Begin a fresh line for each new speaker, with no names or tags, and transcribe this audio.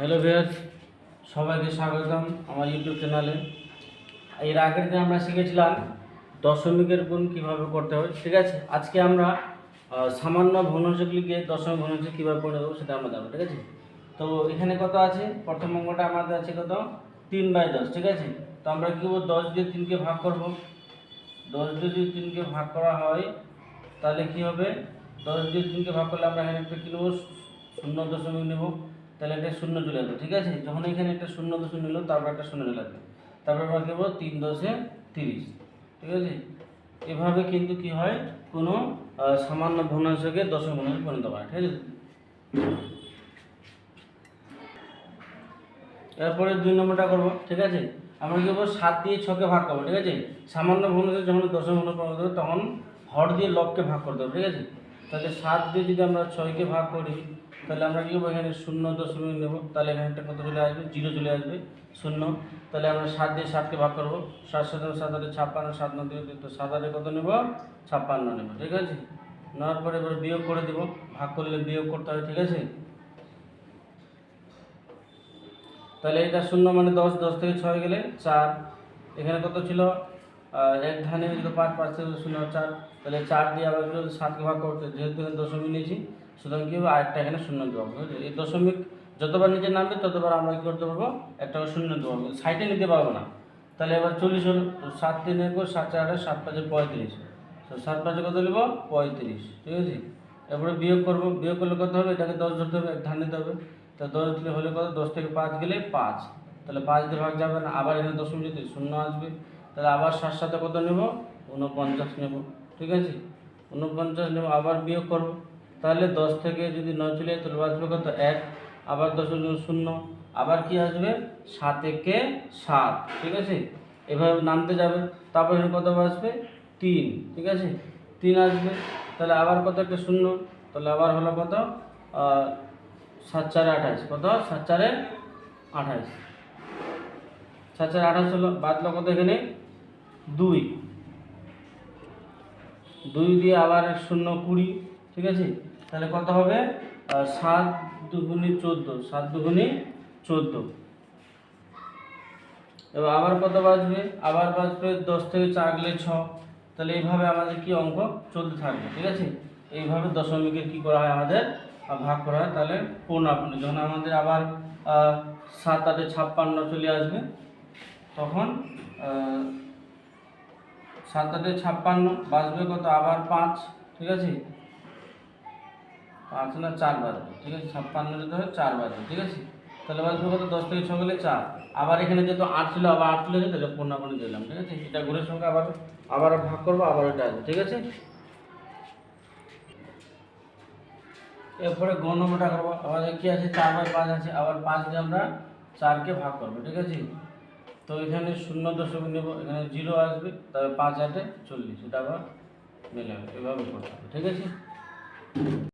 Hello viewers সবাইকে স্বাগতম আমার ইউটিউব চ্যানেলে এর আগের দিন আমরা শিখেছিলাম দশমিকের গুণ কীভাবে করতে হয়, ঠিক আছে? আজকে আমরা সামান্য ভগ্নাংশগুলিকে দশমিক ভগ্নাংশে কীভাবে পরিণত দেবো সেটা আমরা জানব, ঠিক আছে? তো এখানে কত আছে? প্রথম অঙ্কটা আমাদের আছে কত? তিন বাই দশ, ঠিক আছে? তো আমরা কী করব? দশ দিয়ে তিনকে ভাগ করব। দশ দিয়ে যদি তিনকে ভাগ করা হয়, তাহলে কি হবে? দশ দিয়ে তিনকে ভাগ করলে আমরা এখানে একটা কী নেব? শূন্য দশমিক নেব। তাহলে এটা শূন্য চলে আসবে, ঠিক আছে? যখন এখানে একটা শূন্য দশমিক নিল তারপর একটা শূন্য চলে আসবে। তারপর আমরা কী করব তিন দশে তিরিশ, ঠিক আছে? এভাবে কিন্তু কি হয়? কোনো সামান্য ভগ্নাংশকে দশমিক ভগ্নাংশে পরিণত করে ঠিক আছে? এরপরে দুই নম্বরটা করব, ঠিক আছে? আমরা কি করব সাত দিয়ে ছকে ভাগ করব, ঠিক আছে? সামান্য ভগ্নাংশে যখন দশম ভগ্নাংশ পরিণত হবে, তখন হর দিয়ে লবকে ভাগ করতে হবে, ঠিক আছে? তাহলে সাত দিয়ে যদি আমরা ছয়কে ভাগ করি তাহলে আমরা কি করব? এখানে শূন্য দশমিক নেব। তাহলে এখানে একটা কত চলে আসবে? জিরো চলে আসবে। শূন্য। তাহলে আমরা সাত দিয়ে সাতকে ভাগ করব। সাত সাত সাত আটে ছাপ্পান্ন, সাত নয় দিয়ে তো সাত আটে কত নেব? ছাপ্পান্ন নেব। ঠিক আছে? নেওয়ার পরে এবার বিয়োগ করে দেবো। ভাগ করলে বিয়োগ করতে হবে, ঠিক আছে? তাহলে এটা শূন্য মানে দশ দশ থেকে ছয় গেলে চার। এখানে কত ছিল? এক ধানে যদি পাঁচ পাঁচ শূন্য চার, তাহলে চার দিয়ে আবার হবে? সাতকে ভাগ করতে যেহেতু এখানে দশমিক নিয়েছি, সুতরাং কি হবে? আরেকটা এখানে শূন্য দেওয়া হবে? এই দশমিক যতবার নিচে নামবে, ততবার আমরা কী করতে পারব? একটা শূন্য দেবো সাইডে নিতে পারব না। তাহলে এবার চল্লিশ হলো সাত তিন এক সাত চার আট, সাত পাঁচে পঁয়ত্রিশ। তো সাত পাঁচে কত নেব পঁয়ত্রিশ, ঠিক আছে? এরপরে বিয়োগ করব, বিয়োগ করলে কত হবে? এটাকে দশ ধরতে হবে, এক ধান নিতে হবে। তা দশ হলে কত? দশ থেকে পাঁচ গেলে পাঁচ। তাহলে পাঁচ দিয়ে ভাগ যাবে না, আবার এখানে দশমিক যদি শূন্য আসবে। তাহলে আবার সাত সাথে কত নেব? উনপঞ্চাশ নেব। ঠিক আছে? উনপঞ্চাশ নেব, আবার বিয়োগ করব। তাহলে দশ থেকে যদি নয় চলে যায়, তাহলে বাঁচবে কত? এক। আবার দশ শূন্য। আবার কি আসবে? সাত একে সাত। ঠিক আছে? এভাবে নামতে যাবে। তারপর এখানে কত আসবে তিন। ঠিক আছে? তিন আসবে। তাহলে আবার কত একটা শূন্য? তাহলে আবার হলো কত? সাত চারে আঠাশ। কত? সাত চারে আঠাশ। সাত চারে আঠাশ হলো। বাদলো কত এখানে? দুই। দুই দিয়ে আবার শূন্য কুড়ি, ঠিক আছে? তাহলে কত হবে? সাত দুগুণি চোদ্দ, সাত দুগুণি চোদ্দ। এবার আবার কত বাজবে? আবার বাজবে দশ থেকে চার গেলে ছ। তাহলে এইভাবে আমাদের কি অঙ্ক চলতে থাকবে, ঠিক আছে? এইভাবে দশমিকের কি করা হয় আমাদের? ভাগ করা হয় তাহলে পূর্ণাপন্ন যখন আমাদের আবার সাত আটে ছাপ্পান্ন চলে আসবে, তখন সাত আটে ছাপ্পান্ন, বাজবে কত? আবার পাঁচ, ঠিক আছে? পাঁচ না চার বাজবে, ঠিক আছে? ছাপ্পান্ন হয় চার বাজবে, ঠিক আছে? তাহলে বাজবে কত? দশ থেকে ছ গেলে চার। আবার এখানে যেহেতু আট ছিল, আবার আট চলে যায় তাহলে পূর্ণাপন্ন দিলাম, ঠিক আছে? এটা ঘুরের সঙ্গে আবার আবার ভাগ করব, আবার এটা আসবে, ঠিক আছে? এরপরে গণনাটা করব। আমাদের কি আছে? চার বাই পাঁচ আছে, আবার পাঁচ দিয়ে আমরা চারকে ভাগ করব, ঠিক আছে? তো এখানে শূন্য দশমিক নেব, এখানে জিরো আসবে, তাহলে পাঁচ আটে চল্লিশ, এটা আবার মেলে এভাবে করতে হবে, ঠিক আছে?